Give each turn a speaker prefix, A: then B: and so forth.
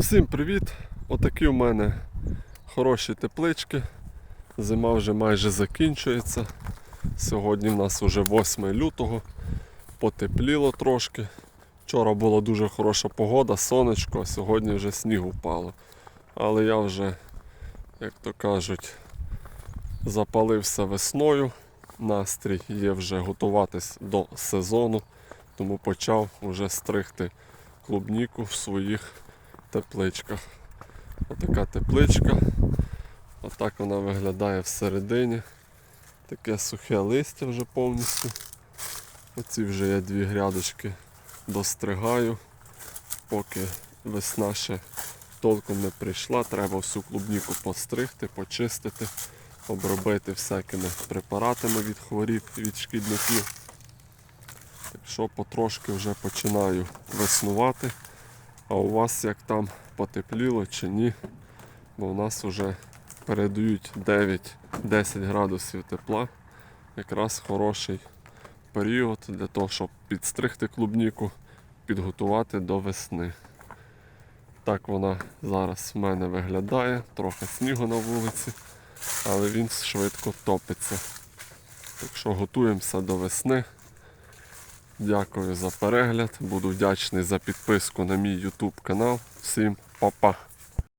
A: Всім привіт! Отакі у мене хороші теплички. Зима вже майже закінчується. Сьогодні в нас вже 8 лютого. Потепліло трошки. Вчора була дуже хороша погода, сонечко, а сьогодні вже сніг упало. Але я вже, як то кажуть, запалився весною. Настрій є вже готуватись до сезону, тому почав вже стригти клубніку в своїх тепличках. Отака тепличка. Отак вона виглядає всередині. Таке сухе листя вже повністю. Оці вже я дві грядочки достригаю, поки весна ще толком не прийшла, треба всю клубніку постригти, почистити, обробити всякими препаратами від хворіб, від шкідників. Так що потрошки вже починаю веснувати. А у вас як там потепліло чи ні? Бо у нас вже передають 9-10 градусів тепла. Якраз хороший період для того, щоб підстригти клубніку, підготувати до весни. Так вона зараз в мене виглядає, трохи снігу на вулиці, але він швидко топиться. Так що готуємося до весни. Дякую за перегляд. Буду вдячний за підписку на мій YouTube канал. Всім па-па!